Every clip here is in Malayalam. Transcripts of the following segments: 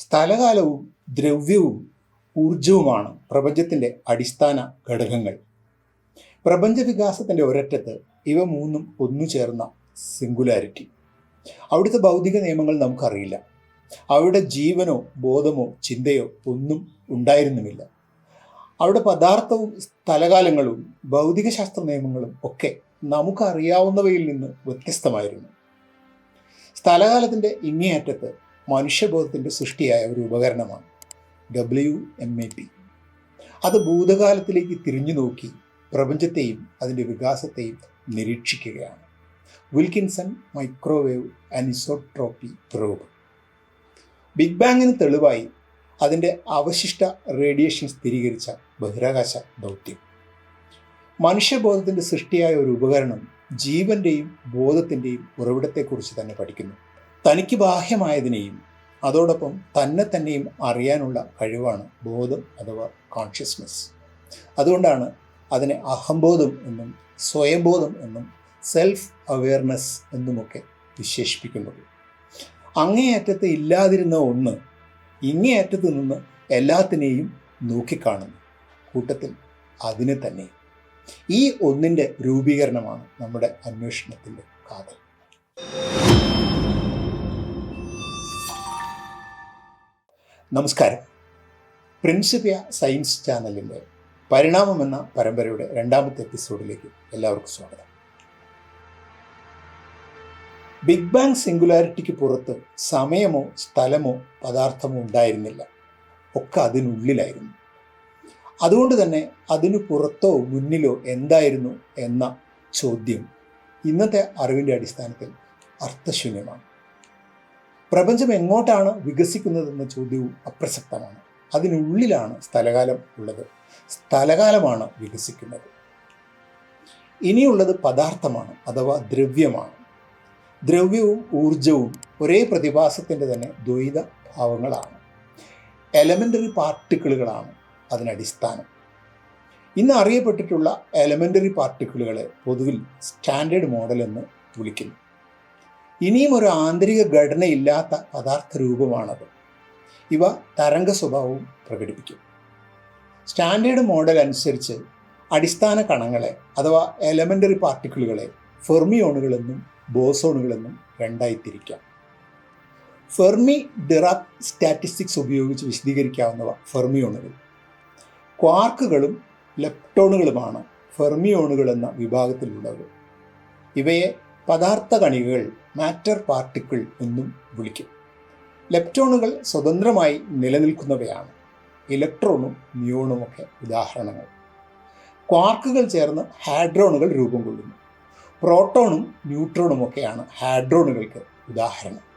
സ്ഥലകാലവും ദ്രവ്യവും ഊർജവുമാണ് പ്രപഞ്ചത്തിന്റെ അടിസ്ഥാന ഘടകങ്ങൾ. പ്രപഞ്ച വികാസത്തിന്റെ ഒരറ്റത്ത് ഇവ മൂന്നും ഒന്നു ചേർന്ന സിംഗുലാരിറ്റി. അവിടുത്തെ ഭൗതിക നിയമങ്ങൾ നമുക്കറിയില്ല. അവിടെ ജീവനോ ബോധമോ ചിന്തയോ ഒന്നും ഉണ്ടായിരുന്നുമില്ല. അവിടെ പദാർത്ഥവും സ്ഥലകാലങ്ങളും ഭൗതികശാസ്ത്ര നിയമങ്ങളും ഒക്കെ നമുക്കറിയാവുന്നവയിൽ നിന്ന് വ്യത്യസ്തമായിരുന്നു. സ്ഥലകാലത്തിന്റെ ഇങ്ങേയറ്റത്ത് മനുഷ്യബോധത്തിന്റെ സൃഷ്ടിയായ ഒരു ഉപകരണമാണ് ഡബ്ല്യു എം എ പി അത് ഭൂതകാലത്തിലേക്ക് തിരിഞ്ഞു നോക്കി പ്രപഞ്ചത്തെയും അതിന്റെ വികാസത്തെയും നിരീക്ഷിക്കുകയാണ്. Wilkinson microwave anisotropy probe. Big ബാങ്ങിന് തെളിവായി അതിന്റെ അവശിഷ്ട റേഡിയേഷൻ സ്ഥിരീകരിച്ച ബഹിരാകാശ ദൗത്യം. മനുഷ്യബോധത്തിന്റെ സൃഷ്ടിയായ ഒരു ഉപകരണം ജീവന്റെയും ബോധത്തിന്റെയും ഉറവിടത്തെക്കുറിച്ച് തന്നെ പഠിക്കുന്നു. തനിക്ക് ബാഹ്യമായതിനെയും അതോടൊപ്പം തന്നെ തന്നെയും അറിയാനുള്ള കഴിവാണ് ബോധം അഥവാ കോൺഷ്യസ്നെസ് അതുകൊണ്ടാണ് അതിനെ അഹംബോധം എന്നും സ്വയംബോധം എന്നും സെൽഫ് അവെയർനെസ് എന്നുമൊക്കെ വിശേഷിപ്പിക്കുന്നത്. അങ്ങേയറ്റത്ത് ഇല്ലാതിരുന്ന ഒന്ന് ഇങ്ങേയറ്റത്ത് നിന്ന് എല്ലാത്തിനെയും നോക്കിക്കാണുന്നു. കൂട്ടത്തിൽ അതിനെ തന്നെ. ഈ ഒന്നിന്റെ രൂപീകരണമാണ് നമ്മുടെ അന്വേഷണത്തിന്റെ കാതൽ. നമസ്കാരം. പ്രിൻസിപ്പിയ സയൻസ് ചാനലിന്റെ പരിണാമം എന്ന പരമ്പരയുടെ രണ്ടാമത്തെ എപ്പിസോഡിലേക്ക് എല്ലാവർക്കും സ്വാഗതം. ബിഗ് ബാങ് സിംഗുലാരിറ്റിക്ക് പുറത്ത് സമയമോ സ്ഥലമോ പദാർത്ഥമോ ഉണ്ടായിരുന്നില്ല. ഒക്കെ അതിനുള്ളിലായിരുന്നു. അതുകൊണ്ട് തന്നെ അതിനു പുറത്തോ മുന്നിലോ എന്തായിരുന്നു എന്ന ചോദ്യം ഇന്നത്തെ അറിവിന്റെ അടിസ്ഥാനത്തിൽ അർത്ഥശൂന്യമാണ്. പ്രപഞ്ചം എങ്ങോട്ടാണ് വികസിക്കുന്നതെന്ന ചോദ്യവും അപ്രസക്തമാണ്. അതിനുള്ളിലാണ് സ്ഥലകാലം ഉള്ളത്. സ്ഥലകാലമാണ് വികസിക്കുന്നത്. ഇനിയുള്ളത് പദാർത്ഥമാണ് അഥവാ ദ്രവ്യമാണ്. ദ്രവ്യവും ഊർജവും ഒരേ പ്രതിഭാസത്തിന്റെ തന്നെ ദ്വൈത ഭാവങ്ങളാണ്. എലമെന്ററി പാർട്ടിക്കിളുകളാണ് അതിനടിസ്ഥാനം. ഇന്ന് അറിയപ്പെട്ടിട്ടുള്ള എലമെന്ററി പാർട്ടിക്കിളുകളെ പൊതുവിൽ സ്റ്റാൻഡേർഡ് മോഡൽ എന്ന് വിളിക്കുന്നു. ഇനിയും ഒരു ആന്തരിക ഘടനയില്ലാത്ത പദാർത്ഥ രൂപമാണത് ഇവ തരംഗ സ്വഭാവവും പ്രകടിപ്പിക്കും. സ്റ്റാൻഡേർഡ് മോഡൽ അനുസരിച്ച് അടിസ്ഥാന കണങ്ങളെ അഥവാ എലമെന്ററി പാർട്ടിക്കിളുകളെ ഫെർമിയോണുകളെന്നും ബോസോണുകളെന്നും രണ്ടായി തിരിക്കാം ഫെർമി ഡിറാക് സ്റ്റാറ്റിസ്റ്റിക്സ് ഉപയോഗിച്ച് വിശദീകരിക്കാവുന്നവ ഫെർമിയോണുകൾ. ക്വാർക്കുകളും ലെപ്റ്റോണുകളുമാണ് ഫെർമിയോണുകൾ എന്ന ഇവയെ പദാർത്ഥ കണികകൾ മാറ്റർ പാർട്ടിക്കിൾ എന്നും വിളിക്കും. ലെപ്റ്റോണുകൾ സ്വതന്ത്രമായി നിലനിൽക്കുന്നവയാണ്. ഇലക്ട്രോണും മ്യൂണും ഒക്കെ ഉദാഹരണങ്ങൾ. ക്വാർക്കുകൾ ചേർന്ന് ഹാഡ്രോണുകൾ രൂപം കൊള്ളുന്നു. പ്രോട്ടോണും ന്യൂട്രോണും ഒക്കെയാണ് ഹാഡ്രോണുകൾക്ക് ഉദാഹരണം.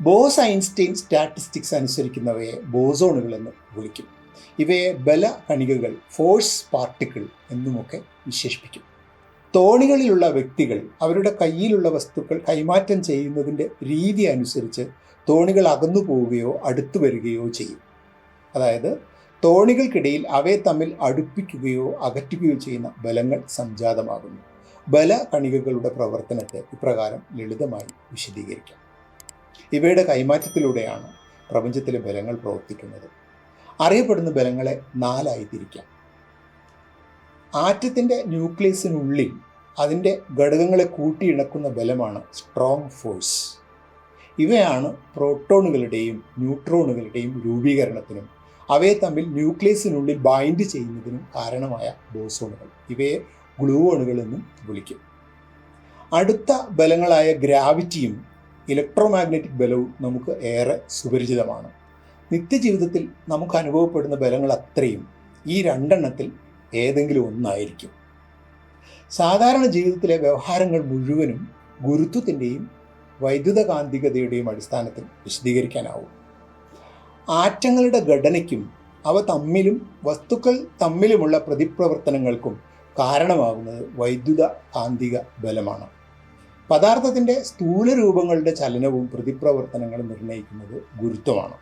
ബോസ് ഐൻസ്റ്റൈൻ സ്റ്റാറ്റിസ്റ്റിക്സ് അനുസരിക്കുന്നവയെ ബോസോണുകൾ എന്ന് വിളിക്കും. ഇവയെ ബല കണികകൾ ഫോഴ്സ് പാർട്ടിക്കിൾ എന്നുമൊക്കെ വിശേഷിപ്പിക്കും. തോണികളിലുള്ള വ്യക്തികൾ അവരുടെ കയ്യിലുള്ള വസ്തുക്കൾ കൈമാറ്റം ചെയ്യുന്നതിന്റെ രീതി അനുസരിച്ച് തോണികൾ അകന്നു പോവുകയോ അടുത്തു വരികയോ ചെയ്യും. അതായത് തോണികൾക്കിടയിൽ അവയെ തമ്മിൽ അടുപ്പിക്കുകയോ അകറ്റുകയോ ചെയ്യുന്ന ബലങ്ങൾ സംജാതമാകുന്നു. ബല കണികകളുടെ പ്രവർത്തനത്തെ ഇപ്രകാരം ലളിതമായി വിശദീകരിക്കാം. ഇവയുടെ കൈമാറ്റത്തിലൂടെയാണ് പ്രപഞ്ചത്തിലെ ബലങ്ങൾ പ്രവർത്തിക്കുന്നത്. അറിയപ്പെടുന്ന ബലങ്ങളെ നാലായി തിരിക്കാം. ആറ്റത്തിന്റെ ന്യൂക്ലിയസിനുള്ളിൽ അതിന്റെ ഘടകങ്ങളെ കൂട്ടിയിണക്കുന്ന ബലമാണ് സ്ട്രോങ് ഫോഴ്സ് ഇവയാണ് പ്രോട്ടോണുകളുടെയും ന്യൂട്രോണുകളുടെയും രൂപീകരണത്തിനും അവയെ തമ്മിൽ ന്യൂക്ലിയസിനുള്ളിൽ ബൈൻഡ് ചെയ്യുന്നതിനും കാരണമായ ബോസോണുകൾ. ഇവയെ ഗ്ലൂവോണുകൾ എന്നും വിളിക്കും. അടുത്ത ബലങ്ങളായ ഗ്രാവിറ്റിയും ഇലക്ട്രോമാഗ്നറ്റിക് ബലവും നമുക്ക് ഏറെ സുപരിചിതമാണ്. നിത്യജീവിതത്തിൽ നമുക്ക് അനുഭവപ്പെടുന്ന ബലങ്ങൾ അത്രയും. ഈ രണ്ടെണ്ണത്തിൽ ഏതെങ്കിലും ഒന്നായിരിക്കും. സാധാരണ ജീവിതത്തിലെ വ്യവഹാരങ്ങൾ മുഴുവനും ഗുരുത്വത്തിന്റെയും വൈദ്യുതകാന്തികതയുടെയും അടിസ്ഥാനത്തിൽ വിശദീകരിക്കാനാവും. ആറ്റങ്ങളുടെ ഘടനയ്ക്കും അവ തമ്മിലും വസ്തുക്കൾ തമ്മിലുമുള്ള പ്രതിപ്രവർത്തനങ്ങൾക്കും കാരണമാകുന്നത് വൈദ്യുത കാന്തിക ബലമാണ്. പദാർത്ഥത്തിന്റെ സ്ഥൂല രൂപങ്ങളുടെ ചലനവും പ്രതിപ്രവർത്തനങ്ങളും നിർണയിക്കുന്നത് ഗുരുത്വമാണ്.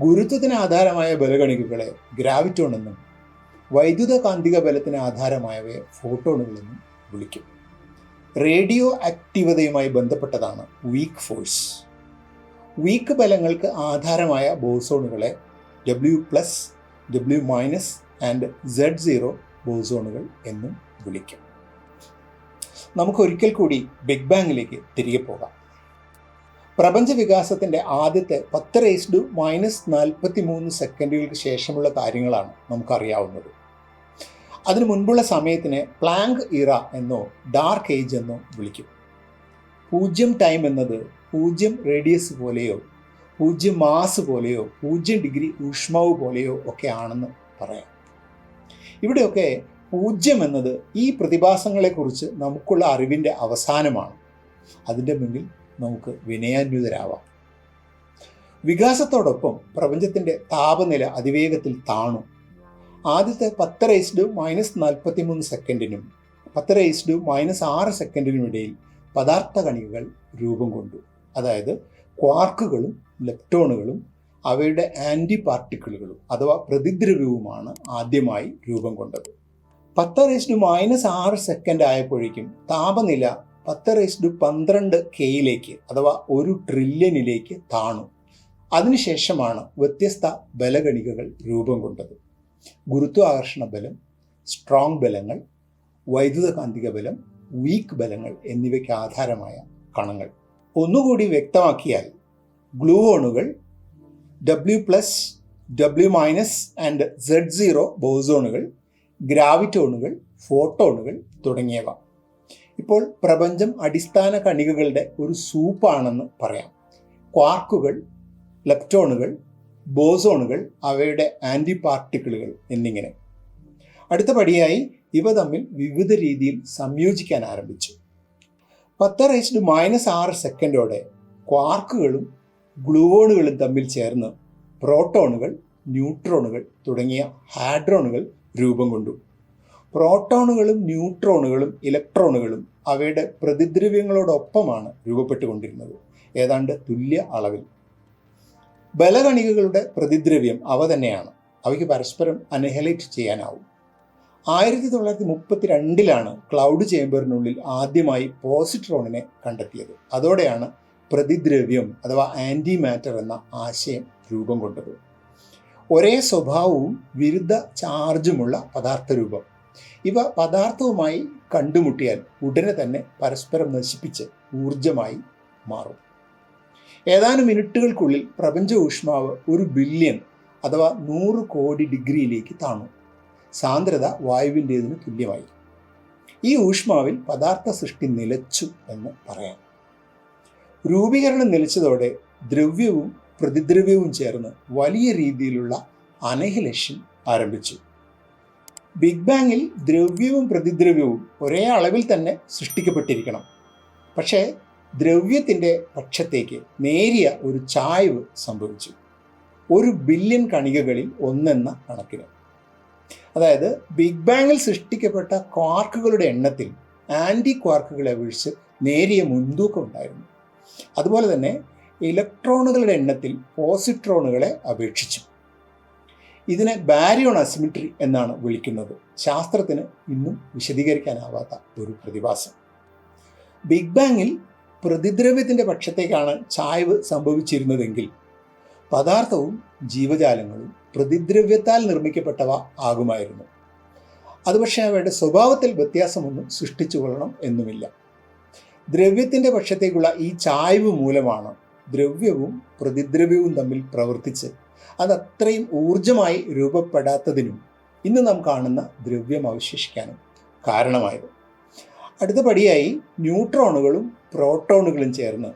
ഗുരുത്വത്തിന് ആധാരമായ ബലഗണികകളെ ഗ്രാവിറ്റോൺ എന്നും വൈദ്യുത കാന്തിക ബലത്തിന് ആധാരമായവയെ ഫോട്ടോണുകളെന്നും വിളിക്കും. റേഡിയോ ആക്റ്റീവതയുമായി ബന്ധപ്പെട്ടതാണ് വീക്ക് ഫോഴ്സ് വീക്ക് ബലങ്ങൾക്ക് ആധാരമായ ബോസോണുകളെ W plus W minus and Z zero ബോസോണുകൾ എന്നും വിളിക്കും. നമുക്ക് ഒരിക്കൽ കൂടി ബിഗ് ബാങ്ങിലേക്ക് തിരികെ പോകാം. പ്രപഞ്ച വികാസത്തിന്റെ ആദ്യത്തെ പത്ത് റേസ്ഡു മൈനസ് നാൽപ്പത്തി മൂന്ന് സെക്കൻഡുകൾക്ക് ശേഷമുള്ള കാര്യങ്ങളാണ് നമുക്കറിയാവുന്നത്. അതിനു മുൻപുള്ള സമയത്തിനെ പ്ലാങ്ക് ഇറ എന്നോ ഡാർക്ക് ഏജ് എന്നോ വിളിക്കും. പൂജ്യം ടൈം എന്നത് പൂജ്യം റേഡിയസ് പോലെയോ പൂജ്യം മാസ് പോലെയോ പൂജ്യം ഡിഗ്രി ഊഷ്മാവ് പോലെയോ ഒക്കെ ആണെന്ന് പറയാം. ഇവിടെയൊക്കെ പൂജ്യം എന്നത് ഈ പ്രതിഭാസങ്ങളെക്കുറിച്ച് നമുക്കുള്ള അറിവിന്റെ അവസാനമാണ്. അതിന്റെ മുന്നിൽ നമുക്ക് വിനയാന്വിതരാവാം. വികാസത്തോടൊപ്പം പ്രപഞ്ചത്തിന്റെ താപനില അതിവേഗത്തിൽ താണു. ആദ്യത്തെ പത്ത് റേസ്ഡ് മൈനസ് നാൽപ്പത്തി മൂന്ന് സെക്കൻഡിനും പത്ത് റേസ്ഡ് മൈനസ് ആറ് സെക്കൻഡിനും ഇടയിൽ പദാർത്ഥ കണികകൾ രൂപം കൊണ്ടു. അതായത് ക്വാർക്കുകളും ലെപ്റ്റോണുകളും അവയുടെ ആന്റി പാർട്ടിക്കിളുകളും അഥവാ പ്രതിദ്രവ്യവുമാണ് ആദ്യമായി രൂപം കൊണ്ടത്. പത്ത് റേസ്ഡ് മൈനസ് ആറ് സെക്കൻഡ് ആയപ്പോഴേക്കും താപനില പത്ത് റേസ്ഡ് പന്ത്രണ്ട് കെയിലേക്ക് അഥവാ ഒരു ട്രില്യണിലേക്ക് താണു. അതിനുശേഷമാണ് വ്യത്യസ്ത ബലഗണികകൾ രൂപം കൊണ്ടത്. ഗുരുത്വാകർഷണ ബലം സ്ട്രോങ് ബലങ്ങൾ വൈദ്യുതകാന്തിക ബലം വീക്ക് ബലങ്ങൾ എന്നിവയ്ക്ക് ആധാരമായ കണങ്ങൾ. ഒന്നുകൂടി വ്യക്തമാക്കിയാൽ ഗ്ലൂവോണുകൾ W plus W minus and Z zero ബോസോണുകൾ ഗ്രാവിറ്റോണുകൾ ഫോട്ടോണുകൾ തുടങ്ങിയവ. ഇപ്പോൾ പ്രപഞ്ചം അടിസ്ഥാന കണികകളുടെ ഒരു സൂപ്പാണെന്ന് പറയാം. ക്വാർക്കുകൾ ലെപ്റ്റോണുകൾ ബോസോണുകൾ അവയുടെ ആന്റി പാർട്ടിക്കിളുകൾ എന്നിങ്ങനെ. അടുത്ത പടിയായി ഇവ തമ്മിൽ വിവിധ രീതിയിൽ സംയോജിക്കാൻ ആരംഭിച്ചു. പത്ത് റേസ്ഡ് മൈനസ് ആറ് സെക്കൻഡോടെ ക്വാർക്കുകളും ഗ്ലൂവോണുകളും തമ്മിൽ ചേർന്ന് പ്രോട്ടോണുകൾ ന്യൂട്രോണുകൾ തുടങ്ങിയ ഹാഡ്രോണുകൾ രൂപം കൊണ്ടു. പ്രോട്ടോണുകളും ന്യൂട്രോണുകളും ഇലക്ട്രോണുകളും അവയുടെ പ്രതിദ്രവ്യങ്ങളോടൊപ്പമാണ് രൂപപ്പെട്ടുകൊണ്ടിരുന്നത്. ഏതാണ്ട് തുല്യ അളവിൽ. ബലകണികകളുടെ പ്രതിദ്രവ്യം അവ തന്നെയാണ്. അവയ്ക്ക് പരസ്പരം അനഹലേറ്റ് ചെയ്യാനാവും. ആയിരത്തി തൊള്ളായിരത്തി മുപ്പത്തി രണ്ടിലാണ് ക്ലൗഡ് ചേംബറിനുള്ളിൽ ആദ്യമായി പോസിട്രോണിനെ കണ്ടെത്തിയത്. അതോടെയാണ് പ്രതിദ്രവ്യം അഥവാ ആന്റി മാറ്റർ എന്ന ആശയം രൂപം കൊണ്ടത്. ഒരേ സ്വഭാവവും വിരുദ്ധ ചാർജുമുള്ള പദാർത്ഥ രൂപം ഇവ പദാർത്ഥവുമായി കണ്ടുമുട്ടിയാൽ ഉടനെ തന്നെ പരസ്പരം നശിപ്പിച്ച് ഊർജമായി മാറും. ഏതാനും മിനിറ്റുകൾക്കുള്ളിൽ പ്രപഞ്ച ഊഷ്മാവ് ഒരു ബില്യൺ അഥവാ നൂറ് കോടി ഡിഗ്രിയിലേക്ക് താണു. സാന്ദ്രത വായുവിന്റേതിന് തുല്യമായി. ഈ ഊഷ്മാവിൽ പദാർത്ഥ സൃഷ്ടി നിലച്ചു എന്ന് പറയാം. രൂപീകരണം നിലച്ചതോടെ ദ്രവ്യവും പ്രതിദ്രവ്യവും ചേർന്ന് വലിയ രീതിയിലുള്ള അനഹിലേഷൻ ആരംഭിച്ചു. ബിഗ് ബാങ്ങിൽ ദ്രവ്യവും പ്രതിദ്രവ്യവും ഒരേ അളവിൽ തന്നെ സൃഷ്ടിക്കപ്പെട്ടിരിക്കണം. പക്ഷേ ദ്രവ്യത്തിന്റെ പക്ഷത്തേക്ക് നേരിയ ഒരു ചായ്വ് സംഭവിച്ചു. ഒരു ബില്യൺ കണികകളിൽ ഒന്നെന്ന കണക്കിന്. അതായത് ബിഗ് ബാങ്ങിൽ സൃഷ്ടിക്കപ്പെട്ട ക്വാർക്കുകളുടെ എണ്ണത്തിൽ ആന്റി ക്വാർക്കുകളെ അപേക്ഷിച്ച് നേരിയ മുൻതൂക്കം ഉണ്ടായിരുന്നു. അതുപോലെ തന്നെ ഇലക്ട്രോണുകളുടെ എണ്ണത്തിൽ പോസിട്രോണുകളെ അപേക്ഷിച്ചു. ഇതിനെ ബാരിയോൺ അസിമിട്രി എന്നാണ് വിളിക്കുന്നത്. ശാസ്ത്രത്തിന് ഇന്നും വിശദീകരിക്കാനാവാത്ത ഒരു പ്രതിഭാസം. ബിഗ് ബാങ്ങിൽ പ്രതിദ്രവ്യത്തിന്റെ പക്ഷത്തേക്കാണ് ചായവ് സംഭവിച്ചിരുന്നതെങ്കിൽ പദാർത്ഥവും ജീവജാലങ്ങളും പ്രതിദ്രവ്യത്താൽ നിർമ്മിക്കപ്പെട്ടവ ആകുമായിരുന്നു. അത് പക്ഷേ അവയുടെ സ്വഭാവത്തിൽ വ്യത്യാസമൊന്നും സൃഷ്ടിച്ചു കൊള്ളണം എന്നുമില്ല. ദ്രവ്യത്തിന്റെ പക്ഷത്തേക്കുള്ള ഈ ചായവ് മൂലമാണ് ദ്രവ്യവും പ്രതിദ്രവ്യവും തമ്മിൽ പ്രവർത്തിച്ച് അത് അത്രയും ഊർജമായി രൂപപ്പെടാത്തതിനും ഇന്ന് നാം കാണുന്ന ദ്രവ്യം അവശേഷിക്കാനും കാരണമായത്. അടുത്ത പടിയായി ന്യൂട്രോണുകളും പ്രോട്ടോണുകളും ചേർന്ന്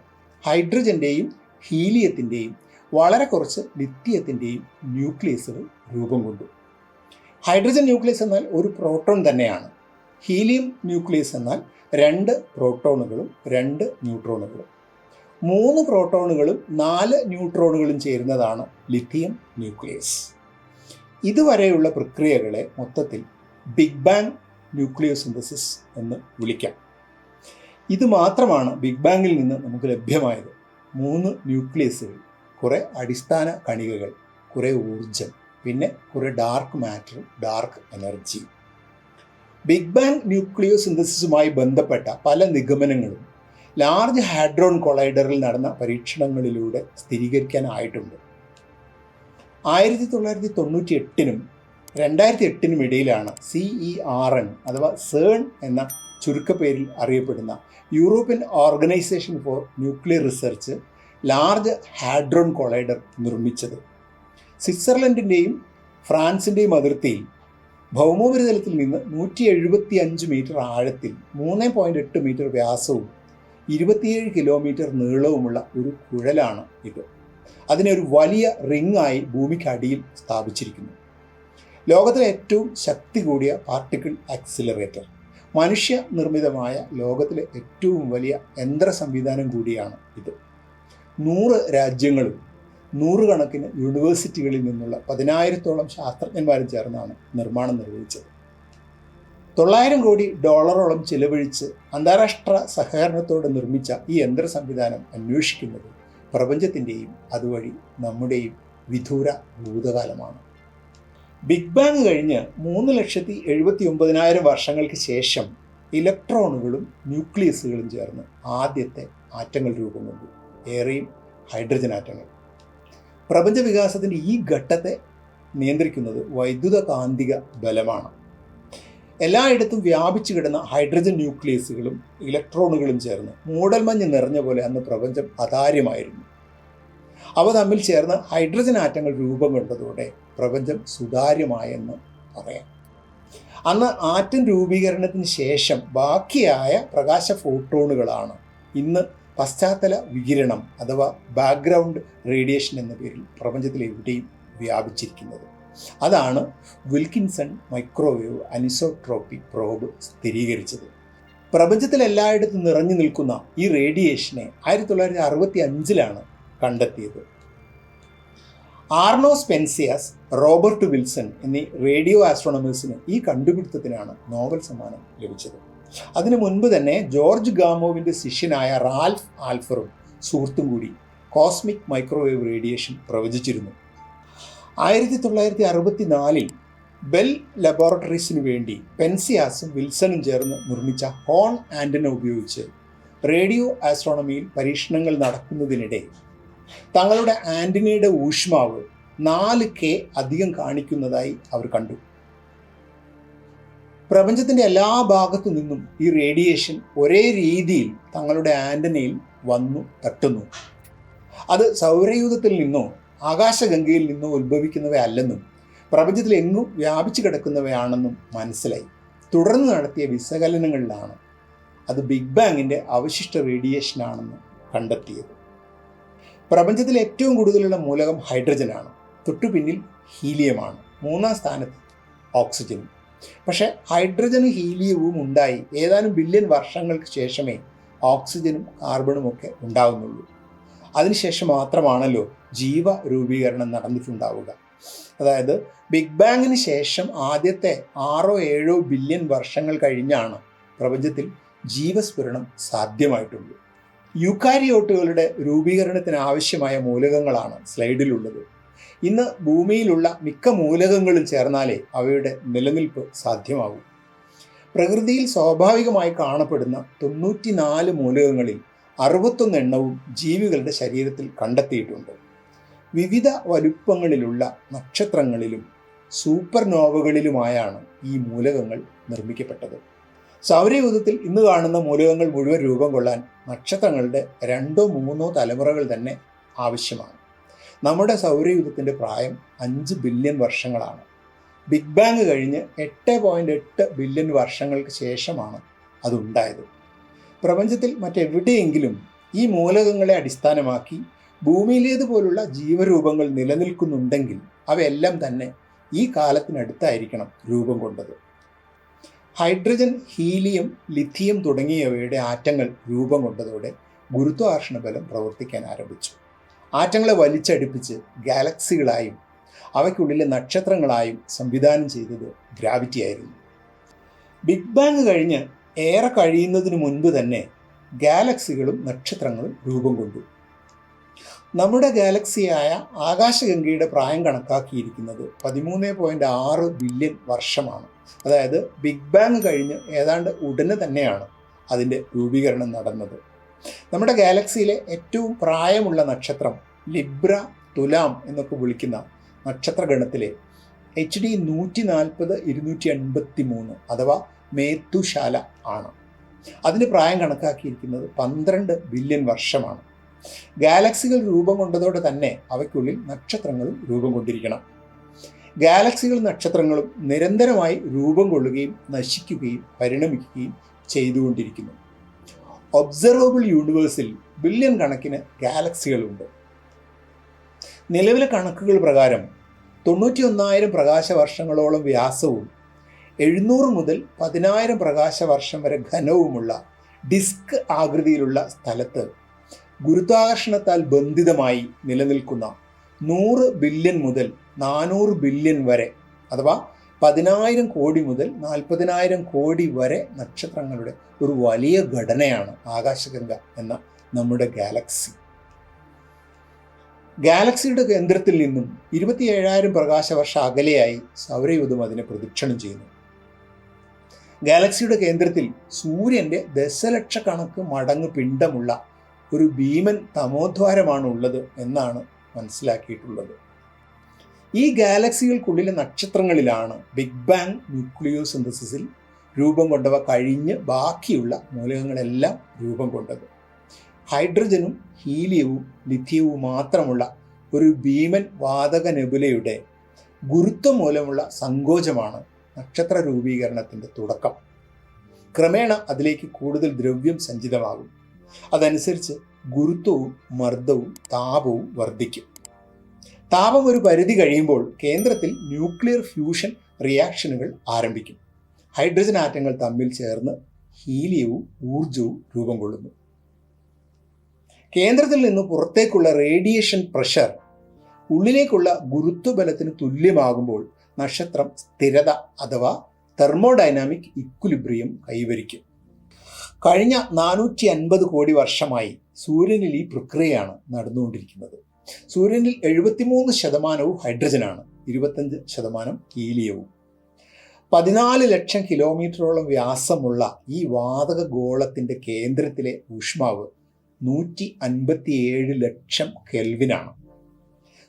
ഹൈഡ്രജന്റെയും ഹീലിയത്തിന്റെയും വളരെ കുറച്ച് ലിത്തിയത്തിന്റെയും ന്യൂക്ലിയസുകൾ രൂപം കൊണ്ടു. ഹൈഡ്രജൻ ന്യൂക്ലിയസ് എന്നാൽ ഒരു പ്രോട്ടോൺ തന്നെയാണ്. ഹീലിയം ന്യൂക്ലിയസ് എന്നാൽ രണ്ട് പ്രോട്ടോണുകളും രണ്ട് ന്യൂട്രോണുകളും. മൂന്ന് പ്രോട്ടോണുകളും നാല് ന്യൂട്രോണുകളും ചേരുന്നതാണ് ലിഥിയം ന്യൂക്ലിയസ്. ഇതുവരെയുള്ള പ്രക്രിയകളെ മൊത്തത്തിൽ ബിഗ് ബാങ് ന്യൂക്ലിയോസിന്തസിസ് എന്ന് വിളിക്കാം. ഇത് മാത്രമാണ് ബിഗ് ബാങ്ങിൽ നിന്ന് നമുക്ക് ലഭ്യമായത്. മൂന്ന് ന്യൂക്ലിയസുകൾ കുറേ അടിസ്ഥാന കണികകൾ കുറേ ഊർജം പിന്നെ കുറേ dark matter dark energy big bang ന്യൂക്ലിയോസിന്തസിസുമായി ബന്ധപ്പെട്ട പല നിഗമനങ്ങളും ലാർജ് ഹാഡ്രോൺ കൊളൈഡറിൽ നടന്ന പരീക്ഷണങ്ങളിലൂടെ സ്ഥിരീകരിക്കാനായിട്ടുണ്ട്. ആയിരത്തി തൊള്ളായിരത്തി തൊണ്ണൂറ്റി എട്ടിനും രണ്ടായിരത്തി എട്ടിനും ഇടയിലാണ് സി ഇ ആർ എൻ അഥവാ സേൺ എന്ന ചുരുക്കപ്പേരിൽ അറിയപ്പെടുന്ന European organisation for nuclear research large hadron collider നിർമ്മിച്ചത്. സ്വിറ്റ്സർലൻഡിന്റെയും ഫ്രാൻസിന്റെയും അതിർത്തിയിൽ ഭൗമോപരിതലത്തിൽ നിന്ന് നൂറ്റി എഴുപത്തി അഞ്ച് മീറ്റർ ആഴത്തിൽ മൂന്ന് പോയിന്റ് എട്ട് മീറ്റർ വ്യാസവും ഇരുപത്തിയേഴ് കിലോമീറ്റർ നീളവുമുള്ള ഒരു കുഴലാണ് ഇത്. അതിനെ ഒരു വലിയ റിങ്ങായി ഭൂമിക്കടിയിൽ സ്ഥാപിച്ചിരിക്കുന്നു. ലോകത്തിലെ ഏറ്റവും ശക്തി കൂടിയ പാർട്ടിക്കിൾ ആക്സിലറേറ്റർ. മനുഷ്യ നിർമ്മിതമായ ലോകത്തിലെ ഏറ്റവും വലിയ യന്ത്ര സംവിധാനം കൂടിയാണ് ഇത്. നൂറ് രാജ്യങ്ങളും നൂറുകണക്കിന് യൂണിവേഴ്സിറ്റികളിൽ നിന്നുള്ള പതിനായിരത്തോളം ശാസ്ത്രജ്ഞന്മാരും ചേർന്നാണ് നിർമ്മാണം നിർവഹിച്ചത്. തൊള്ളായിരം കോടി ഡോളറോളം ചിലവഴിച്ച് അന്താരാഷ്ട്ര സഹകരണത്തോടെ നിർമ്മിച്ച ഈ യന്ത്ര സംവിധാനം അന്വേഷിക്കുന്നത് പ്രപഞ്ചത്തിന്റെയും അതുവഴി നമ്മുടെയും വിദൂര ഭൂതകാലമാണ്. ബിഗ് ബാങ് കഴിഞ്ഞ് മൂന്ന് ലക്ഷത്തി എഴുപത്തി ഒമ്പതിനായിരം വർഷങ്ങൾക്ക് ശേഷം ഇലക്ട്രോണുകളും ന്യൂക്ലിയസുകളും ചേർന്ന് ആദ്യത്തെ ആറ്റങ്ങൾ രൂപം കൊണ്ടു ഏറെയും ഹൈഡ്രജൻ ആറ്റങ്ങൾ. പ്രപഞ്ച വികാസത്തിന്റെ ഈ ഘട്ടത്തെ നിയന്ത്രിക്കുന്നത് വൈദ്യുത കാന്തിക ബലമാണ്. എല്ലായിടത്തും വ്യാപിച്ചു കിടന്ന ഹൈഡ്രജൻ ന്യൂക്ലിയസുകളും ഇലക്ട്രോണുകളും ചേർന്ന് മൂടൽമഞ്ഞ് നിറഞ്ഞ പോലെ അന്ന് പ്രപഞ്ചം അതാര്യമായിരുന്നു. അവ തമ്മിൽ ചേർന്ന് ഹൈഡ്രജൻ ആറ്റങ്ങൾ രൂപം കൊണ്ടതോടെ പ്രപഞ്ചം സുതാര്യമായെന്ന് പറയാം. അന്ന് ആറ്റം രൂപീകരണത്തിന് ശേഷം ബാക്കിയായ പ്രകാശ ഫോട്ടോണുകളാണ് ഇന്ന് പശ്ചാത്തല വികിരണം അഥവാ ബാക്ക്ഗ്രൗണ്ട് റേഡിയേഷൻ എന്ന പേരിൽ പ്രപഞ്ചത്തിൽ എവിടെയും വ്യാപിച്ചിരിക്കുന്നത്. അതാണ് വിൽക്കിൻസൺ മൈക്രോവേവ് അനിസോട്രോപ്പി പ്രോബ് സ്ഥിരീകരിച്ചത്. പ്രപഞ്ചത്തിൽ എല്ലായിടത്തും നിറഞ്ഞു നിൽക്കുന്ന ഈ റേഡിയേഷനെ ആയിരത്തി തൊള്ളായിരത്തി അറുപത്തി അഞ്ചിലാണ് കണ്ടെത്തിയത്. ആർണോ സ്പെൻസിയാസ് റോബർട്ട് വിൽസൺ എന്നീ റേഡിയോ ആസ്ട്രോണമേഴ്സിന് ഈ കണ്ടുപിടുത്തത്തിനാണ് നോബൽ സമ്മാനം ലഭിച്ചത്. അതിനു മുൻപ് തന്നെ ജോർജ് ഗാമോവിന്റെ ശിഷ്യനായ റാൽഫ് ആൽഫറും സുഹൃത്തും കൂടി കോസ്മിക് മൈക്രോവേവ് റേഡിയേഷൻ പ്രവചിച്ചിരുന്നു. ആയിരത്തി തൊള്ളായിരത്തി അറുപത്തി നാലിൽ ബെൽ ലബോറട്ടറീസിന് വേണ്ടി പെൻസിയാസും വിൽസണും ചേർന്ന് നിർമ്മിച്ച ഹോൺ ആന്റന ഉപയോഗിച്ച് റേഡിയോ ആസ്ട്രോണമിയിൽ പരീക്ഷണങ്ങൾ നടക്കുന്നതിനിടെ തങ്ങളുടെ ആന്റിനയുടെ ഊഷ്മാവ് നാല് കെ അധികം കാണിക്കുന്നതായി അവർ കണ്ടു. പ്രപഞ്ചത്തിന്റെ എല്ലാ ഭാഗത്തു നിന്നും ഈ റേഡിയേഷൻ ഒരേ രീതിയിൽ തങ്ങളുടെ ആന്റനയിൽ വന്നു തട്ടുന്നു. അത് സൗരയൂഥത്തിൽ നിന്നോ ആകാശഗംഗയിൽ നിന്നോ ഉത്ഭവിക്കുന്നവയല്ലെന്നും പ്രപഞ്ചത്തിൽ എങ്ങും വ്യാപിച്ചു കിടക്കുന്നവയാണെന്നും മനസ്സിലായി. തുടർന്ന് നടത്തിയ വിശകലനങ്ങളിലാണ് അത് ബിഗ് ബാങ്ങിന്റെ അവശിഷ്ട റേഡിയേഷനാണെന്ന് കണ്ടെത്തിയത്. പ്രപഞ്ചത്തിൽ ഏറ്റവും കൂടുതലുള്ള മൂലകം ഹൈഡ്രജനാണ്. തൊട്ടുപിന്നിൽ ഹീലിയമാണ്. മൂന്നാം സ്ഥാനത്ത് ഓക്സിജനും. പക്ഷേ ഹൈഡ്രജനും ഹീലിയവും ഉണ്ടായി ഏതാനും ബില്യൺ വർഷങ്ങൾക്ക് ശേഷമേ ഓക്സിജനും കാർബണും ഒക്കെ ഉണ്ടാകുന്നുള്ളൂ അതിനുശേഷം മാത്രമാണല്ലോ ജീവ രൂപീകരണം നടന്നിട്ടുണ്ടാവുക. അതായത് ബിഗ് ബാങ്ങിന് ശേഷം ആദ്യത്തെ ആറോ ഏഴോ ബില്യൺ വർഷങ്ങൾ കഴിഞ്ഞാണ് പ്രപഞ്ചത്തിൽ ജീവസ്ഫുരണം സാധ്യമായിട്ടുള്ളൂ. യുക്കാരിയോട്ടുകളുടെ രൂപീകരണത്തിന് ആവശ്യമായ മൂലകങ്ങളാണ് സ്ലൈഡിലുള്ളത്. ഇന്ന് ഭൂമിയിലുള്ള മിക്ക മൂലകങ്ങളും ചേർന്നാലേ അവയുടെ നിലനിൽപ്പ് സാധ്യമാകൂ. പ്രകൃതിയിൽ സ്വാഭാവികമായി കാണപ്പെടുന്ന തൊണ്ണൂറ്റിനാല് മൂലകങ്ങളിൽ അറുപത്തൊന്ന് എണ്ണവും ജീവികളുടെ ശരീരത്തിൽ കണ്ടെത്തിയിട്ടുണ്ട്. വിവിധ വലുപ്പങ്ങളിലുള്ള നക്ഷത്രങ്ങളിലും സൂപ്പർ നോവകളിലുമായാണ് ഈ മൂലകങ്ങൾ നിർമ്മിക്കപ്പെട്ടത്. സൗരയൂഥത്തിൽ ഇന്ന് കാണുന്ന മൂലകങ്ങൾ മുഴുവൻ രൂപം കൊള്ളാൻ നക്ഷത്രങ്ങളുടെ രണ്ടോ മൂന്നോ തലമുറകൾ തന്നെ ആവശ്യമാണ്. നമ്മുടെ സൗരയൂഥത്തിന്റെ പ്രായം അഞ്ച് ബില്യൺ വർഷങ്ങളാണ്. ബിഗ് ബാങ് കഴിഞ്ഞ് എട്ട് പോയിന്റ് എട്ട് ബില്യൺ വർഷങ്ങൾക്ക് ശേഷമാണ് അതുണ്ടായത്. പ്രപഞ്ചത്തിൽ മറ്റെവിടെയെങ്കിലും ഈ മൂലകങ്ങളെ അടിസ്ഥാനമാക്കി ഭൂമിയിലേതുപോലുള്ള ജീവരൂപങ്ങൾ നിലനിൽക്കുന്നുണ്ടെങ്കിൽ അവയെല്ലാം തന്നെ ഈ കാലത്തിനടുത്തായിരിക്കണം രൂപം കൊണ്ടത്. ഹൈഡ്രജൻ ഹീലിയം ലിഥിയം തുടങ്ങിയവയുടെ ആറ്റങ്ങൾ രൂപം കൊണ്ടതോടെ ഗുരുത്വാകർഷണ ബലം പ്രവർത്തിക്കാൻ ആരംഭിച്ചു. ആറ്റങ്ങളെ വലിച്ചടിപ്പിച്ച് ഗാലക്സികളായും അവയ്ക്കുള്ളിലെ നക്ഷത്രങ്ങളായും സംവിധാനം ചെയ്തത് ഗ്രാവിറ്റി ആയിരുന്നു. ബിഗ് ബാങ് കഴിഞ്ഞ് ഏറെ കഴിയുന്നതിന് മുൻപ് തന്നെ ഗാലക്സികളും നക്ഷത്രങ്ങളും രൂപം കൊണ്ടു. നമ്മുടെ ഗാലക്സിയായ ആകാശഗംഗയുടെ പ്രായം കണക്കാക്കിയിരിക്കുന്നത് പതിമൂന്ന് പോയിന്റ് ആറ് ബില്യൺ വർഷമാണ്. അതായത് ബിഗ് ബാങ് കഴിഞ്ഞ് ഏതാണ്ട് ഉടനെ തന്നെയാണ് അതിന്റെ രൂപീകരണം നടന്നത്. നമ്മുടെ ഗാലക്സിയിലെ ഏറ്റവും പ്രായമുള്ള നക്ഷത്രം ലിബ്ര തുലാം എന്നൊക്കെ വിളിക്കുന്ന നക്ഷത്രഗണത്തിലെ എച്ച് ഡി നൂറ്റി നാൽപ്പത് ഇരുന്നൂറ്റി എൺപത്തി മൂന്ന് അഥവാ മേത്തുശാല ആണ്. അതിന് പ്രായം കണക്കാക്കിയിരിക്കുന്നത് പന്ത്രണ്ട് ബില്യൺ വർഷമാണ്. ഗാലക്സികൾ രൂപം കൊണ്ടതോടെ തന്നെ അവയ്ക്കുള്ളിൽ നക്ഷത്രങ്ങളും രൂപം കൊണ്ടിരിക്കണം. ഗാലക്സികളും നക്ഷത്രങ്ങളും നിരന്തരമായി രൂപം കൊള്ളുകയും നശിക്കുകയും പരിണമിക്കുകയും ചെയ്തുകൊണ്ടിരിക്കുന്നു. ഒബ്സർവബിൾ യൂണിവേഴ്സിൽ ബില്യൺ കണക്കിന് ഗാലക്സികളുണ്ട്. നിലവിലെ കണക്കുകൾ പ്രകാരം തൊണ്ണൂറ്റി ഒന്നായിരം പ്രകാശ വർഷങ്ങളോളം വ്യാസവും എഴുന്നൂറ് മുതൽ പതിനായിരം പ്രകാശ വർഷം വരെ ഘനവുമുള്ള ഡിസ്ക് ആകൃതിയിലുള്ള സ്ഥലത്ത് ഗുരുത്വാകർഷണത്താൽ ബന്ധിതമായി നിലനിൽക്കുന്ന നൂറ് ബില്യൺ മുതൽ നാനൂറ് ബില്യൺ വരെ അഥവാ പതിനായിരം കോടി മുതൽ നാൽപ്പതിനായിരം കോടി വരെ നക്ഷത്രങ്ങളുടെ ഒരു വലിയ ഘടനയാണ് ആകാശഗംഗ എന്ന നമ്മുടെ ഗാലക്സി. ഗാലക്സിയുടെ കേന്ദ്രത്തിൽ നിന്നും ഇരുപത്തി ഏഴായിരം പ്രകാശവർഷ അകലെയായി സൗരയൂഥം അതിനെ പ്രദക്ഷിണം ചെയ്യുന്നു. ഗാലക്സിയുടെ കേന്ദ്രത്തിൽ സൂര്യന്റെ ദശലക്ഷക്കണക്ക് മടങ്ങ് പിണ്ഡമുള്ള ഒരു ഭീമൻ തമോദ്വാരമാണ് ഉള്ളത് എന്നാണ് മനസ്സിലാക്കിയിട്ടുള്ളത്. ഈ ഗാലക്സികൾക്കുള്ളിലെ നക്ഷത്രങ്ങളിലാണ് ബിഗ് ബാങ് ന്യൂക്ലിയോ സിന്തസിസിൽ രൂപം കൊണ്ടവ കഴിഞ്ഞ് ബാക്കിയുള്ള മൂലകങ്ങളെല്ലാം രൂപം കൊണ്ടത്. ഹൈഡ്രജനും ഹീലിയവും ലിഥിയവും മാത്രമുള്ള ഒരു ഭീമൻ വാതക നെബുലയുടെ ഗുരുത്വം മൂലമുള്ള സങ്കോചമാണ് നക്ഷത്ര രൂപീകരണത്തിന്റെ തുടക്കം. ക്രമേണ അതിലേക്ക് കൂടുതൽ ദ്രവ്യം സഞ്ചിതമാകും. അതനുസരിച്ച് ഗുരുത്വവും മർദ്ദവും താപവും വർദ്ധിക്കും. താപം ഒരു പരിധി കഴിയുമ്പോൾ കേന്ദ്രത്തിൽ ന്യൂക്ലിയർ ഫ്യൂഷൻ റിയാക്ഷനുകൾ ആരംഭിക്കും. ഹൈഡ്രജൻ ആറ്റങ്ങൾ തമ്മിൽ ചേർന്ന് ഹീലിയവും ഊർജവും രൂപം കൊള്ളുന്നു. കേന്ദ്രത്തിൽ നിന്ന് പുറത്തേക്കുള്ള റേഡിയേഷൻ പ്രഷർ ഉള്ളിലേക്കുള്ള ഗുരുത്വബലത്തിന് തുല്യമാകുമ്പോൾ നക്ഷത്രം സ്ഥിരത അഥവാ തെർമോഡൈനാമിക് ഇക്വലിബ്രിയം കൈവരിക്കും. കഴിഞ്ഞ നാനൂറ്റി അൻപത് കോടി വർഷമായി സൂര്യനിൽ ഈ പ്രക്രിയയാണ് നടന്നുകൊണ്ടിരിക്കുന്നത്. സൂര്യനിൽ എഴുപത്തിമൂന്ന് ശതമാനവും ഹൈഡ്രജനാണ് ഇരുപത്തഞ്ച് ശതമാനം ഹീലിയവും. പതിനാല് ലക്ഷം കിലോമീറ്ററോളം വ്യാസമുള്ള ഈ വാതക ഗോളത്തിന്റെ കേന്ദ്രത്തിലെ ഊഷ്മാവ് നൂറ്റി അൻപത്തിയേഴ് ലക്ഷം കെൽവിനാണ്.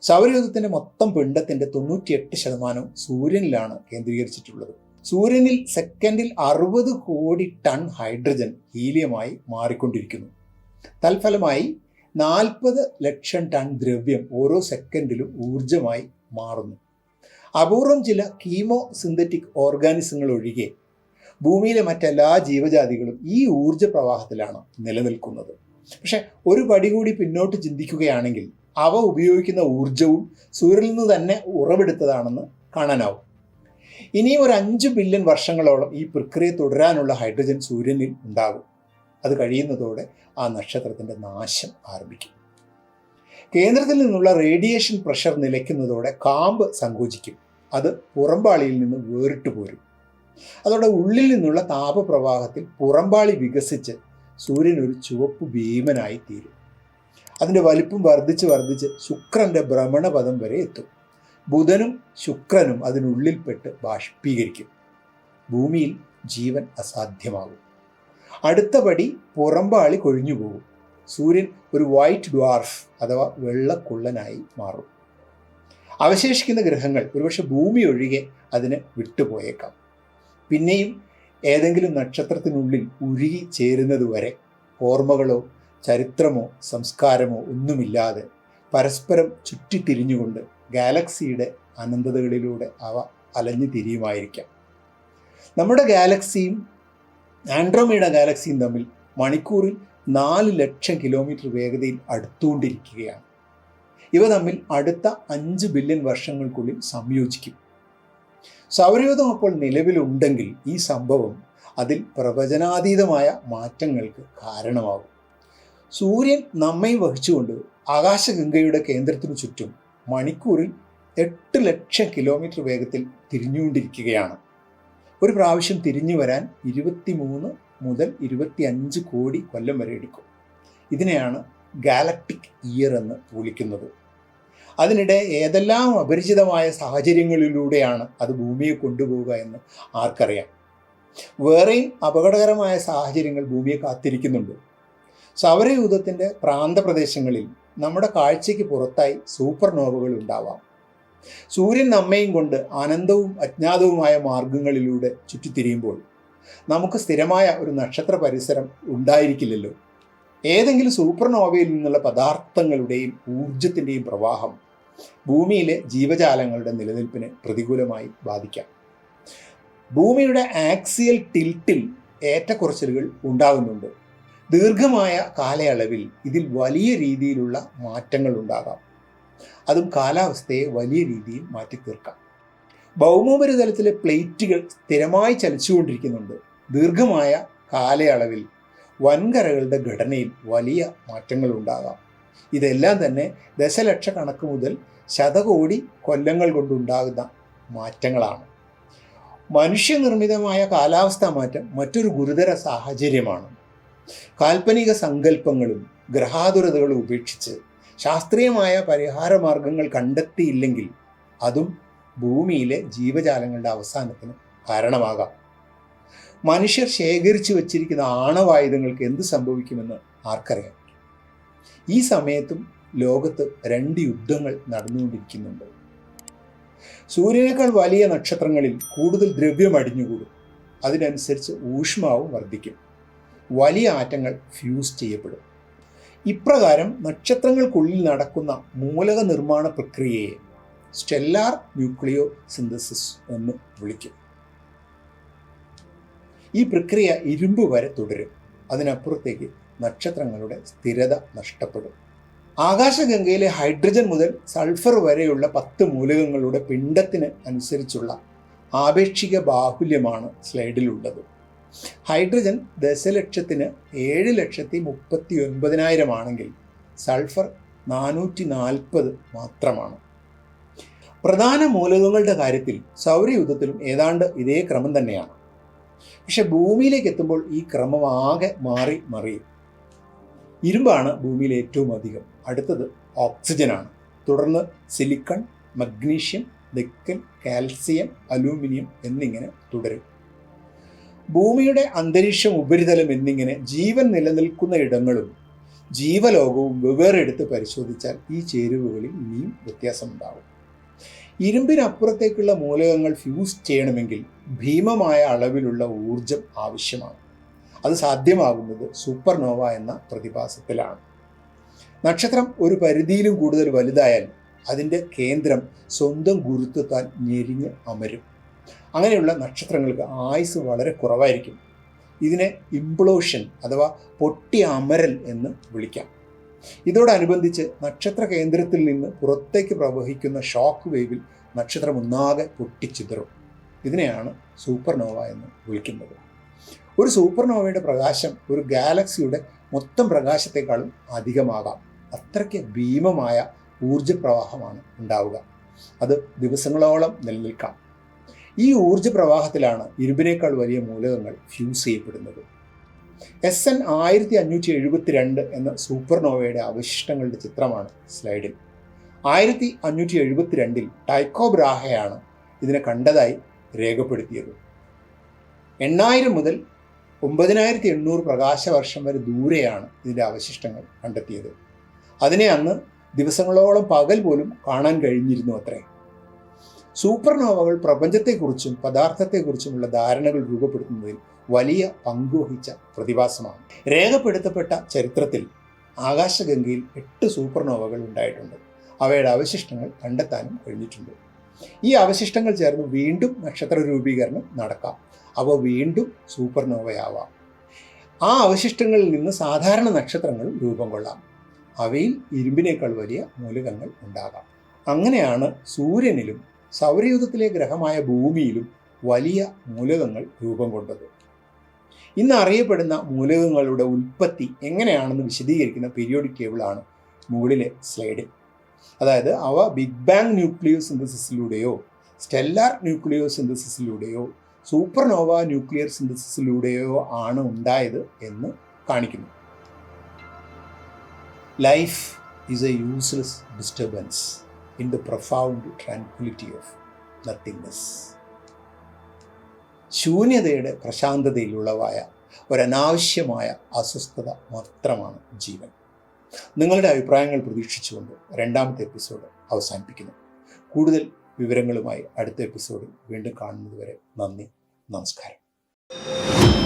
സൗരയൂഥത്തിന്റെ മൊത്തം പിണ്ടത്തിന്റെ തൊണ്ണൂറ്റിയെട്ട് ശതമാനവും സൂര്യനിലാണ് കേന്ദ്രീകരിച്ചിട്ടുള്ളത്. സൂര്യനിൽ സെക്കൻഡിൽ അറുപത് കോടി ടൺ ഹൈഡ്രജൻ ഹീലിയമായി മാറിക്കൊണ്ടിരിക്കുന്നു. തൽഫലമായി നാൽപ്പത് ലക്ഷം ടൺ ദ്രവ്യം ഓരോ സെക്കൻഡിലും ഊർജമായി മാറുന്നു. അപൂർവം ചില കീമോ സിന്തറ്റിക് ഓർഗാനിസങ്ങൾ ഒഴികെ ഭൂമിയിലെ മറ്റെല്ലാ ജീവജാതികളും ഈ ഊർജ പ്രവാഹത്തിലാണ് നിലനിൽക്കുന്നത്. പക്ഷെ ഒരു പടി കൂടി പിന്നോട്ട് ചിന്തിക്കുകയാണെങ്കിൽ അവ ഉപയോഗിക്കുന്ന ഊർജവും സൂര്യനിൽ നിന്ന് തന്നെ ഉറവെടുത്തതാണെന്ന് കാണാനാവും. ഇനിയും ഒരു അഞ്ച് ബില്യൺ വർഷങ്ങളോളം ഈ പ്രക്രിയ തുടരാനുള്ള ഹൈഡ്രജൻ സൂര്യനിൽ ഉണ്ടാകും അത് കഴിയുന്നതോടെ ആ നക്ഷത്രത്തിന്റെ നാശം ആരംഭിക്കും. കേന്ദ്രത്തിൽ നിന്നുള്ള റേഡിയേഷൻ പ്രഷർ നിലയ്ക്കുന്നതോടെ കാമ്പ് സങ്കോചിക്കും. അത് പുറമ്പാളിയിൽ നിന്ന് വേറിട്ട് പോരും. അതോടെ ഉള്ളിൽ നിന്നുള്ള താപപ്രവാഹത്തിൽ പുറമ്പാളി വികസിച്ച് സൂര്യൻ ഒരു ചുവപ്പ് ഭീമനായി തീരും. അതിന്റെ വലിപ്പം വർദ്ധിച്ച് വർദ്ധിച്ച് ശുക്രന്റെ ഭ്രമണപഥം വരെ എത്തും. ബുധനും ശുക്രനും അതിനുള്ളിൽപ്പെട്ട് ബാഷ്പീകരിക്കും. ഭൂമിയിൽ ജീവൻ അസാധ്യമാകും. അടുത്ത പടി പുറമ്പാളി കൊഴിഞ്ഞു പോകും. സൂര്യൻ ഒരു വൈറ്റ് ഡ്വാർഫ് അഥവാ വെള്ളക്കുള്ളനായി മാറും. അവശേഷിക്കുന്ന ഗ്രഹങ്ങൾ ഒരുപക്ഷെ ഭൂമി ഒഴികെ അതിന് വിട്ടുപോയേക്കാം. പിന്നെയും ഏതെങ്കിലും നക്ഷത്രത്തിനുള്ളിൽ ഉരുകി ചേരുന്നതുവരെ ഓർമ്മകളോ ചരിത്രമോ സംസ്കാരമോ ഒന്നുമില്ലാതെ പരസ്പരം ചുറ്റിത്തിരിഞ്ഞുകൊണ്ട് ഗാലക്സിയുടെ അനന്തതകളിലൂടെ അവ അലഞ്ഞു തിരിയുമായിരിക്കാം. നമ്മുടെ ഗാലക്സിയും ആൻഡ്രോമീഡ ഗാലക്സിയും തമ്മിൽ മണിക്കൂറിൽ നാല് ലക്ഷം കിലോമീറ്റർ വേഗതയിൽ അടുത്തുകൊണ്ടിരിക്കുകയാണ്. ഇവ തമ്മിൽ അടുത്ത അഞ്ച് ബില്യൺ വർഷങ്ങൾക്കുള്ളിൽ സംയോജിക്കും. സൗരയൂഥം അപ്പോൾ നിലവിലുണ്ടെങ്കിൽ ഈ സംഭവം അതിൽ പ്രവചനാതീതമായ മാറ്റങ്ങൾക്ക് കാരണമാകും. സൂര്യൻ നമ്മെ വഹിച്ചുകൊണ്ട് ആകാശഗംഗയുടെ കേന്ദ്രത്തിനു ചുറ്റും മണിക്കൂറിൽ എട്ട് ലക്ഷം കിലോമീറ്റർ വേഗത്തിൽ തിരിഞ്ഞുകൊണ്ടിരിക്കുകയാണ്. ഒരു പ്രാവശ്യം തിരിഞ്ഞു വരാൻ ഇരുപത്തി മൂന്ന് മുതൽ ഇരുപത്തി അഞ്ച് കോടി കൊല്ലം വരെ എടുക്കും. ഇതിനെയാണ് ഗാലക്ടിക് ഇയർ എന്ന് വിളിക്കുന്നത്. അതിനിടെ ഏതെല്ലാം അപരിചിതമായ സാഹചര്യങ്ങളിലൂടെയാണ് അത് ഭൂമിയെ കൊണ്ടുപോവുക എന്ന് ആർക്കറിയാം? വേറെയും അപകടകരമായ സാഹചര്യങ്ങൾ ഭൂമിയെ കാത്തിരിക്കുന്നുണ്ട്. സൗരയൂഥത്തിന്റെ പ്രാന്തപ്രദേശങ്ങളിൽ നമ്മുടെ കാഴ്ചയ്ക്ക് പുറത്തായി സൂപ്പർനോവകൾ ഉണ്ടാവാം. സൂര്യൻ നമ്മയും കൊണ്ട് അനന്തവും അജ്ഞാതവുമായ മാർഗങ്ങളിലൂടെ ചുറ്റിത്തിരിയുമ്പോൾ നമുക്ക് സ്ഥിരമായ ഒരു നക്ഷത്ര പരിസരം ഉണ്ടായിരിക്കില്ലല്ലോ. ഏതെങ്കിലും സൂപ്പർനോവയിൽ നിന്നുള്ള പദാർത്ഥങ്ങളുടെയും ഊർജത്തിന്റെയും പ്രവാഹം ഭൂമിയിലെ ജീവജാലങ്ങളുടെ നിലനിൽപ്പിന് പ്രതികൂലമായി ബാധിക്കാം. ഭൂമിയുടെ ആക്സിയൽ ടിൽറ്റിൽ ഏറ്റക്കുറച്ചിലുകൾ ഉണ്ടാകുന്നുണ്ട്. ദീർഘമായ കാലയളവിൽ ഇതിൽ വലിയ രീതിയിലുള്ള മാറ്റങ്ങൾ ഉണ്ടാകാം. അതും കാലാവസ്ഥയെ വലിയ രീതിയിൽ മാറ്റി തീർക്കാം ഭൗമോപരിതലത്തിലെ പ്ലേറ്റുകൾ സ്ഥിരമായി ചലിച്ചുകൊണ്ടിരിക്കുന്നുണ്ട്. ദീർഘമായ കാലയളവിൽ വൻകരകളുടെ ഘടനയിൽ വലിയ മാറ്റങ്ങൾ ഉണ്ടാകാം. ഇതെല്ലാം തന്നെ ദശലക്ഷക്കണക്ക് മുതൽ ശതകോടി കൊല്ലങ്ങൾ കൊണ്ടുണ്ടാകുന്ന മാറ്റങ്ങളാണ്. മനുഷ്യനിർമ്മിതമായ കാലാവസ്ഥാ മാറ്റം മറ്റൊരു ഗുരുതര സാഹചര്യമാണ്. കാൽപ്പനിക സങ്കല്പങ്ങളും ഗ്രഹാതുരതകളും ഉപേക്ഷിച്ച് ശാസ്ത്രീയമായ പരിഹാര മാർഗങ്ങൾ കണ്ടെത്തിയില്ലെങ്കിൽ അതും ഭൂമിയിലെ ജീവജാലങ്ങളുടെ അവസാനത്തിന് കാരണമാകാം. മനുഷ്യർ ശേഖരിച്ചു വച്ചിരിക്കുന്ന ആണവായുധങ്ങൾക്ക് എന്ത് സംഭവിക്കുമെന്ന് ആർക്കറിയാം? ഈ സമയത്തും ലോകത്ത് രണ്ട് യുദ്ധങ്ങൾ നടന്നുകൊണ്ടിരിക്കുന്നുണ്ട്. സൂര്യനേക്കാൾ വലിയ നക്ഷത്രങ്ങളിൽ കൂടുതൽ ദ്രവ്യം അടിഞ്ഞുകൂടും. അതിനനുസരിച്ച് ഊഷ്മാവും വർദ്ധിക്കും. വലിയ ആറ്റങ്ങൾ ഫ്യൂസ് ചെയ്യപ്പെടും. ഇപ്രകാരം നക്ഷത്രങ്ങൾക്കുള്ളിൽ നടക്കുന്ന മൂലക നിർമ്മാണ പ്രക്രിയയെ സ്റ്റെല്ലാർ ന്യൂക്ലിയോ സിന്തസിസ് എന്ന് വിളിക്കും. ഈ പ്രക്രിയ ഇരുമ്പ് വരെ തുടരും. അതിനപ്പുറത്തേക്ക് നക്ഷത്രങ്ങളുടെ സ്ഥിരത നഷ്ടപ്പെടും. ആകാശഗംഗയിലെ ഹൈഡ്രജൻ മുതൽ സൾഫർ വരെയുള്ള പത്ത് മൂലകങ്ങളുടെ പിണ്ടത്തിന് അനുസരിച്ചുള്ള ആപേക്ഷിക ബാഹുല്യമാണ് സ്ലൈഡിലുള്ളത്. ഹൈഡ്രജൻ ദശലക്ഷത്തിന് ഏഴ് ലക്ഷത്തി മുപ്പത്തി ഒൻപതിനായിരം ആണെങ്കിൽ സൾഫർ നാനൂറ്റി നാൽപ്പത് മാത്രമാണ്. പ്രധാന മൂലകങ്ങളുടെ കാര്യത്തിൽ സൗരയുദ്ധത്തിലും ഏതാണ്ട് ഇതേ ക്രമം തന്നെയാണ്. പക്ഷെ ഭൂമിയിലേക്ക് എത്തുമ്പോൾ ഈ ക്രമം ആകെ മാറി മറിയും. ഇരുമ്പാണ് ഭൂമിയിൽ ഏറ്റവും അധികം. അടുത്തത് ഓക്സിജനാണ്. തുടർന്ന് silicon magnesium nickel calcium aluminium എന്നിങ്ങനെ തുടരും. ഭൂമിയുടെ അന്തരീക്ഷം ഉപരിതലം എന്നിങ്ങനെ ജീവൻ നിലനിൽക്കുന്ന ഇടങ്ങളും ജീവലോകവും വെവ്വേറെ എടുത്ത് പരിശോധിച്ചാൽ ഈ ചേരുവകളിൽ ഇനിയും വ്യത്യാസമുണ്ടാകും ഇരുമ്പിനപ്പുറത്തേക്കുള്ള മൂലകങ്ങൾ ഫ്യൂസ് ചെയ്യണമെങ്കിൽ ഭീമമായ അളവിലുള്ള ഊർജം ആവശ്യമാണ്. അത് സാധ്യമാകുന്നത് സൂപ്പർനോവ എന്ന പ്രതിഭാസത്തിലാണ്. നക്ഷത്രം ഒരു പരിധിയിലും കൂടുതൽ വലുതായാൽ അതിന്റെ കേന്ദ്രം സ്വന്തം ഗുരുത്വത്താൽ ഞെരിഞ്ഞ് അമരും. അങ്ങനെയുള്ള നക്ഷത്രങ്ങൾക്ക് ആയുസ് വളരെ കുറവായിരിക്കും. ഇതിനെ ഇംപ്ലോഷൻ അഥവാ പൊട്ടി അമരൽ എന്ന് വിളിക്കാം. ഇതോടനുബന്ധിച്ച് നക്ഷത്ര കേന്ദ്രത്തിൽ നിന്ന് പുറത്തേക്ക് പ്രവഹിക്കുന്ന ഷോക്ക് വേവിൽ നക്ഷത്രം ഒന്നാകെ പൊട്ടിച്ചിതറും. ഇതിനെയാണ് സൂപ്പർനോവ എന്ന് വിളിക്കുന്നത്. ഒരു സൂപ്പർനോവയുടെ പ്രകാശം ഒരു ഗാലക്സിയുടെ മൊത്തം പ്രകാശത്തെക്കാളും അധികമാകാം. അത്രയ്ക്ക് ഭീമമായ ഊർജപ്രവാഹമാണ് ഉണ്ടാവുക. അത് ദിവസങ്ങളോളം നിലനിൽക്കാം. ഈ ഊർജ പ്രവാഹത്തിലാണ് ഇരുമ്പിനേക്കാൾ വലിയ മൂലകങ്ങൾ ഫ്യൂസ് ചെയ്യപ്പെടുന്നത്. എസ് എൻ ആയിരത്തി അഞ്ഞൂറ്റി എഴുപത്തിരണ്ട് എന്ന സൂപ്പർനോവയുടെ അവശിഷ്ടങ്ങളുടെ ചിത്രമാണ് സ്ലൈഡിൽ ആയിരത്തി അഞ്ഞൂറ്റി എഴുപത്തിരണ്ടിൽ ടൈക്കോ ബ്രാഹയാണ് ഇതിനെ കണ്ടതായി രേഖപ്പെടുത്തിയത്. എണ്ണായിരം മുതൽ ഒമ്പതിനായിരത്തി എണ്ണൂറ് പ്രകാശവർഷം വരെ ദൂരെയാണ് ഇതിന്റെ അവശിഷ്ടങ്ങൾ കണ്ടെത്തിയത്. അതിനെ അന്ന് ദിവസങ്ങളോളം പകൽ പോലും കാണാൻ കഴിഞ്ഞിരുന്നു അത്രേ. സൂപ്പർനോവകൾ പ്രപഞ്ചത്തെക്കുറിച്ചും പദാർത്ഥത്തെക്കുറിച്ചുമുള്ള ധാരണകൾ രൂപപ്പെടുത്തുന്നതിൽ വലിയ പങ്കുവഹിച്ച പ്രതിഭാസമാണ്. രേഖപ്പെടുത്തപ്പെട്ട ചരിത്രത്തിൽ ആകാശഗംഗയിൽ എട്ട് സൂപ്പർനോവകൾ ഉണ്ടായിട്ടുണ്ട്. അവയുടെ അവശിഷ്ടങ്ങൾ കണ്ടെത്താനും കഴിഞ്ഞിട്ടുണ്ട്. ഈ അവശിഷ്ടങ്ങൾ ചേർന്ന് വീണ്ടും നക്ഷത്ര രൂപീകരണം നടക്കാം. അവ വീണ്ടും സൂപ്പർനോവയാവാം. ആ അവശിഷ്ടങ്ങളിൽ നിന്ന് സാധാരണ നക്ഷത്രങ്ങൾ രൂപം കൊള്ളാം. അവയിൽ ഇരുമ്പിനേക്കാൾ വലിയ മൂലകങ്ങൾ ഉണ്ടാകാം. അങ്ങനെയാണ് സൂര്യനിലും സൗരയൂഥത്തിലെ ഗ്രഹമായ ഭൂമിയിലും വലിയ മൂലകങ്ങൾ രൂപം കൊണ്ടത്. ഇന്ന് അറിയപ്പെടുന്ന മൂലകങ്ങളുടെ ഉൽപ്പത്തി എങ്ങനെയാണെന്ന് വിശദീകരിക്കുന്ന പീരിയോഡിക് ടേബിളാണ് മുകളിലെ സ്ലൈഡിൽ അതായത് അവ ബിഗ് ബാങ് ന്യൂക്ലിയോ സിന്തസിസിലൂടെയോ സ്റ്റെല്ലാർ ന്യൂക്ലിയോ സിന്തസിസിലൂടെയോ സൂപ്പർനോവ ന്യൂക്ലിയർ സിന്തസിസിലൂടെയോ ആണ് ഉണ്ടായത് എന്ന് കാണിക്കുന്നു. Life is a useless disturbance in the profound tranquillity of nothingness. ശൂന്യതയുടെ പ്രശാന്തതയിലുള്ളവായ ഒരനാവശ്യമായ അസ്വസ്ഥത മാത്രമാണ് ജീവൻ. നിങ്ങളുടെ അഭിപ്രായങ്ങൾ പ്രതീക്ഷിച്ചുകൊണ്ട് രണ്ടാമത്തെ എപ്പിസോഡ് അവസാനിപ്പിക്കുന്നു. കൂടുതൽ വിവരങ്ങളുമായി അടുത്ത എപ്പിസോഡിൽ വീണ്ടും കാണുന്നതുവരെ നന്ദി നമസ്കാരം.